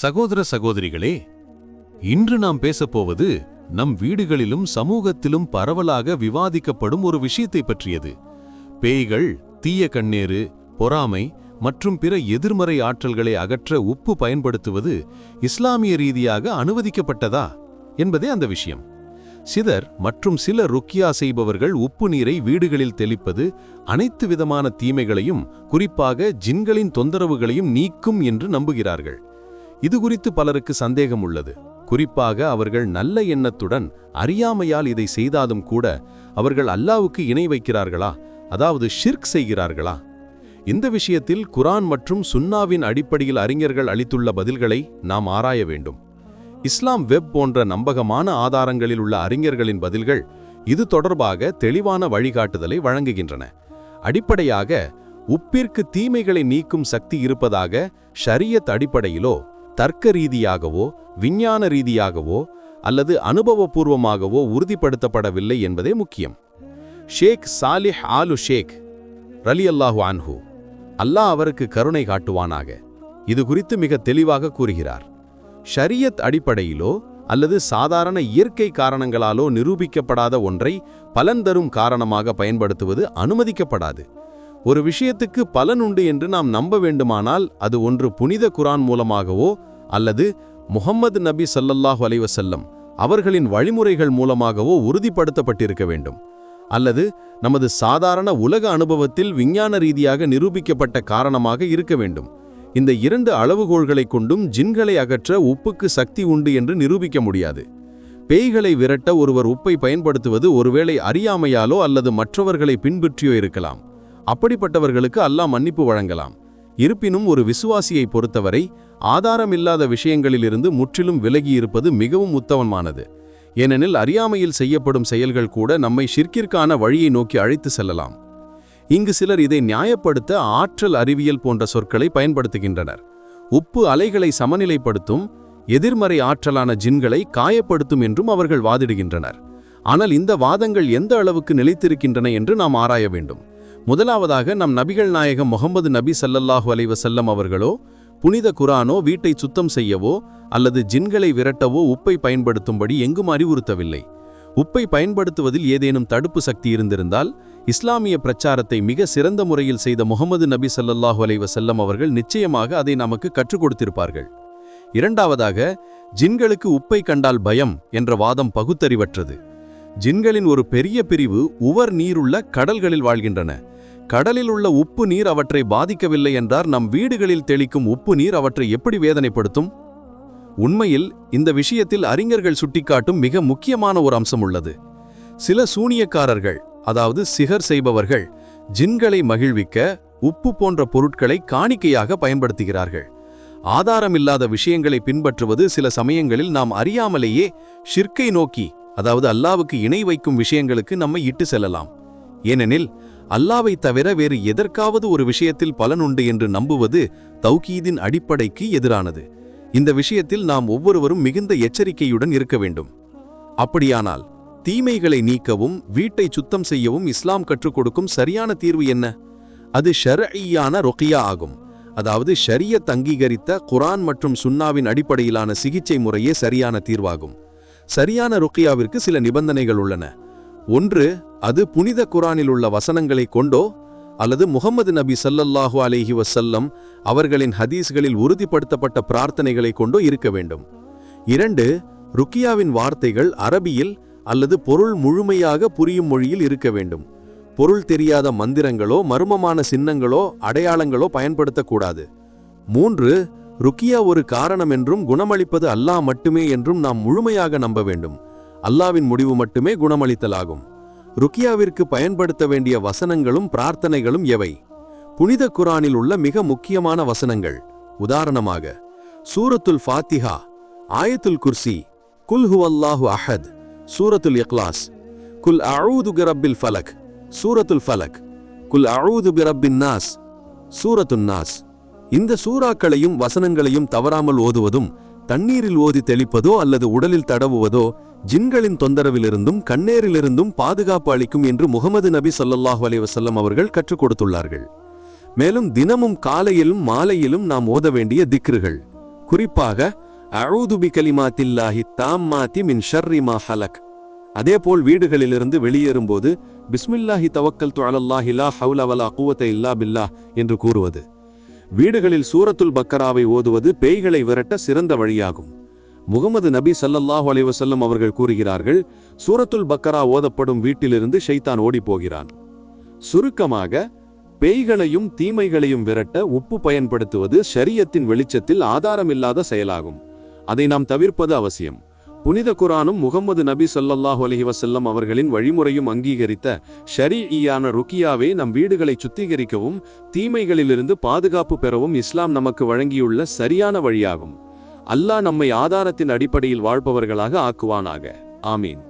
சகோதர சகோதரிகளே இன்று நாம் பேசப்போவது நம் வீடுகளிலும் சமூகத்திலும் பரவலாக விவாதிக்கப்படும் ஒரு விஷயத்தை பற்றியது. பேய்கள் தீய கண்ணேறு பொறாமை மற்றும் பிற எதிர்மறை ஆற்றல்களை அகற்ற உப்பு பயன்படுத்துவது இஸ்லாமிய ரீதியாக அனுமதிக்கப்பட்டதா என்பதே அந்த விஷயம். சிதர் மற்றும் சில ருக்கியா செய்பவர்கள் உப்பு நீரை வீடுகளில் தெளிப்பது அனைத்து விதமான தீமைகளையும் குறிப்பாக ஜின்களின் தொந்தரவுகளையும் நீக்கும் என்று நம்புகிறார்கள். இது குறித்து பலருக்கு சந்தேகம் உள்ளது குறிப்பாக அவர்கள் நல்ல எண்ணத்துடன் அறியாமையால் இதை செய்தாலும் கூட அவர்கள் அல்லாவுக்கு இணை வைக்கிறார்களா? அதாவது ஷிர்க் செய்கிறார்களா? இந்த விஷயத்தில் குரான் மற்றும் சுன்னாவின் அடிப்படையில் அறிஞர்கள் அளித்துள்ள பதில்களை நாம் ஆராய வேண்டும். இஸ்லாம் வெப் போன்ற நம்பகமான ஆதாரங்களில் உள்ள அறிஞர்களின் பதில்கள் இது தொடர்பாக தெளிவான வழிகாட்டுதலை வழங்குகின்றன. அடிப்படையாக உப்பிற்கு தீமைகளை நீக்கும் சக்தி இருப்பதாக ஷரியத் அடிப்படையிலோ தர்க்க ரீதியாகவோ விஞ்ஞான ரீதியாகவோ அல்லது அனுபவபூர்வமாகவோ உறுதிப்படுத்தப்படவில்லை என்பதே முக்கியம். ஷேக் சாலிஹ் ஆலு ஷேக் ரலி அல்லாஹு அன்ஹு அல்லாஹ் அவருக்கு கருணை காட்டுவானாக. இது குறித்து மிக தெளிவாக கூறுகிறார். ஷரியத் அடிப்படையிலோ அல்லது சாதாரண இயற்கை காரணங்களாலோ நிரூபிக்கப்படாத ஒன்றை பலன் தரும் காரணமாக பயன்படுத்துவது அனுமதிக்கப்படாது. ஒரு விஷயத்துக்கு பலன் உண்டு என்று நாம் நம்ப வேண்டுமானால் அது ஒன்று புனித குரான் மூலமாகவோ அல்லது முஹம்மது நபி சல்லல்லாஹு அலைவசல்லம் அவர்களின் வழிமுறைகள் மூலமாகவோ உறுதிப்படுத்தப்பட்டிருக்க வேண்டும். அல்லது நமது சாதாரண உலக அனுபவத்தில் விஞ்ஞான ரீதியாக நிரூபிக்கப்பட்ட காரணமாக இருக்க வேண்டும். இந்த இரண்டு அளவுகோள்களைக் கொண்டும் ஜின்களை அகற்ற உப்புக்கு சக்தி உண்டு என்று நிரூபிக்க முடியாது. பேய்களை விரட்ட ஒருவர் உப்பை பயன்படுத்துவது ஒருவேளை அறியாமையாலோ அல்லது மற்றவர்களை பின்பற்றியோ இருக்கலாம். அப்படிப்பட்டவர்களுக்கு அல்லாஹ் மன்னிப்பு வழங்கலாம். இருப்பினும் ஒரு விசுவாசியை பொறுத்தவரை ஆதாரமில்லாத விஷயங்களிலிருந்து முற்றிலும் விலகி இருப்பது மிகவும் உத்தமமானது. ஏனெனில் அறியாமையில் செய்யப்படும் செயல்கள் கூட நம்மை ஷிர்கிற்கான வழியை நோக்கி அழைத்து செல்லலாம். இங்கு சிலர் இதை நியாயப்படுத்த ஆற்றல் அறிவியல் போன்ற சொற்களை பயன்படுத்துகின்றனர். உப்பு அலைகளை சமநிலைப்படுத்தும் எதிர்மறை ஆற்றலான ஜின்களை காயப்படுத்தும் என்றும் அவர்கள் வாதிடுகின்றனர். ஆனால் இந்த வாதங்கள் எந்த அளவுக்கு நிலைத்திருக்கின்றன என்று நாம் ஆராய வேண்டும். முதலாவதாக நம் நபிகள் நாயகம் முகமது நபி சல்லல்லாஹு அலைஹி செல்லம் அவர்களோ புனித குரானோ வீட்டை சுத்தம் செய்யவோ அல்லது ஜின்களை விரட்டவோ உப்பை பயன்படுத்தும்படி எங்கும் அறிவுறுத்தவில்லை. உப்பை பயன்படுத்துவதில் ஏதேனும் தடுப்பு சக்தி இருந்திருந்தால் இஸ்லாமிய பிரச்சாரத்தை மிக சிறந்த முறையில் செய்த முகமது நபி சல்லல்லாஹு அலைஹி செல்லம் அவர்கள் நிச்சயமாக அதை நமக்கு கற்றுக் கொடுத்திருப்பார்கள். இரண்டாவதாக ஜின்களுக்கு உப்பை கண்டால் பயம் என்ற வாதம் பகுத்தறிவற்றது. ஜின்களின் ஒரு பெரிய பிரிவு உவர் நீருள்ள கடல்களில் வாழ்கின்றன. கடலில் உள்ள உப்பு நீர் அவற்றை பாதிக்கவில்லை என்றார். நம் வீடுகளில் தெளிக்கும் உப்பு நீர் அவற்றை எப்படி வேதனைப்படுத்தும்? உண்மையில் இந்த விஷயத்தில் அறிஞர்கள் சுட்டிக்காட்டும் மிக முக்கியமான ஒரு அம்சம் உள்ளது. சில சூனியக்காரர்கள் அதாவது சிகர் செய்பவர்கள் ஜின்களை மகிழ்விக்க உப்பு போன்ற பொருட்களை காணிக்கையாக பயன்படுத்துகிறார்கள். ஆதாரமில்லாத விஷயங்களை பின்பற்றுவது சில சமயங்களில் நாம் அறியாமலேயே ஷிர்கை நோக்கி அதாவது அல்லாவுக்கு இணை வைக்கும் விஷயங்களுக்கு நம்மை இட்டு செல்லலாம். ஏனெனில் அல்லாவை தவிர வேறு எதற்காவது ஒரு விஷயத்தில் பலனுண்டு என்று நம்புவது தௌகீதின் அடிப்படைக்கு எதிரானது. இந்த விஷயத்தில் நாம் ஒவ்வொருவரும் மிகுந்த எச்சரிக்கையுடன் இருக்க வேண்டும். அப்படியானால் தீமைகளை நீக்கவும் வீட்டை சுத்தம் செய்யவும் இஸ்லாம் கற்றுக் கொடுக்கும் சரியான தீர்வு என்ன? அது ஷரையான ரொக்கியா ஆகும். அதாவது ஷரியத் அங்கீகரித்த குரான் மற்றும் சுன்னாவின் அடிப்படையிலான சிகிச்சை முறையே சரியான தீர்வாகும். சரியான ருக்கியாவிற்கு சில நிபந்தனைகள் உள்ளன. ஒன்று அது புனித குரானில் உள்ள வசனங்களை கொண்டோ அல்லது முகமது நபி சல்லல்லாஹு அலேஹி வசல்லம் அவர்களின் ஹதீஸ்களில் உறுதிப்படுத்தப்பட்ட பிரார்த்தனைகளை கொண்டோ இருக்க வேண்டும். இரண்டு ருக்கியாவின் வார்த்தைகள் அரபியில் அல்லது பொருள் முழுமையாக புரியும் மொழியில் இருக்க வேண்டும். பொருள் தெரியாத மந்திரங்களோ மர்மமான சின்னங்களோ அடையாளங்களோ பயன்படுத்தக்கூடாது. மூன்று ருக்கியா ஒரு காரணம் என்றும் குணமளிப்பது அல்லாஹ் மட்டுமே என்றும் நாம் முழுமையாக நம்ப வேண்டும். அல்லாவின் முடிவு மட்டுமே குணமளித்தலாகும். ருக்கியாவிற்கு பயன்படுத்த வேண்டிய வசனங்களும் பிரார்த்தனைகளும் எவை? புனித குரானில் உள்ள மிக முக்கியமான வசனங்கள். உதாரணமாக சூரத்துல் ஃபாத்திஹா ஆயத்துல் குர்சி குல் ஹுவல்லாஹு அஹத் சூரத்துல் இக்லாஸ் குல் அழூது பிரப்பில் ஃபலக் சூரத்துல் ஃபலக் குல் அழூது பிரப்பின் நாஸ் சூரத்துன் நாஸ். இந்த சூறாக்களையும் வசனங்களையும் தவறாமல் ஓதுவதும் தண்ணீரில் ஓதி தெளிப்பதோ அல்லது உடலில் தடவுவதோ ஜின்களின் தொந்தரவிலிருந்தும் கண்ணேரிலிருந்தும் பாதுகாப்பு அளிக்கும் என்று முகமது நபி ஸல்லல்லாஹு அலைவசல்லம் அவர்கள் கற்றுக் கொடுத்துள்ளார்கள். மேலும் தினமும் காலையிலும் மாலையிலும் நாம் ஓத வேண்டிய திக்ருகள். குறிப்பாக அஊதுபி கலிமாத்தில்லாஹி தாம்மாத்தி மின் ஷர்ரி மா ஹலக். அதேபோல் வீடுகளிலிருந்து வெளியேறும்போது பிஸ்மில்லாஹி தவக்கல் அலல்லாஹி லா ஹவுல இல்லா பில்லா என்று கூறுவது. வீடுகளில் சூரத்துல் பக்கராவை ஓதுவது பேய்களை விரட்ட சிறந்த வழியாகும். முகமது நபி சல்லல்லாஹு அலைவசல்லம் அவர்கள் கூறுகிறார்கள் சூரத்துல் பக்கரா ஓதப்படும் வீட்டிலிருந்து ஷைத்தான் ஓடிப் போகிறான் சுருக்கமாக பேய்களையும் தீமைகளையும் விரட்ட உப்பு பயன்படுத்துவது ஷரியத்தின் வெளிச்சத்தில் ஆதாரமில்லாத செயலாகும். அதை நாம் தவிர்ப்பது அவசியம். புனித குரானும் முகமது நபி ஸல்லல்லாஹு அலைஹி அவர்களின் வழிமுறையும் அங்கீகரித்த ஷரீஇயான ருக்கியாவே நம் வீடுகளை சுத்திகரிக்கவும் தீமைகளிலிருந்து பாதுகாப்பு பெறவும் இஸ்லாம் நமக்கு வழங்கியுள்ள சரியான வழியாகும். அல்லாஹ் நம்மை ஆதாரத்தின் அடிப்படையில் வாழ்பவர்களாக ஆக்குவானாக. ஆமீன்.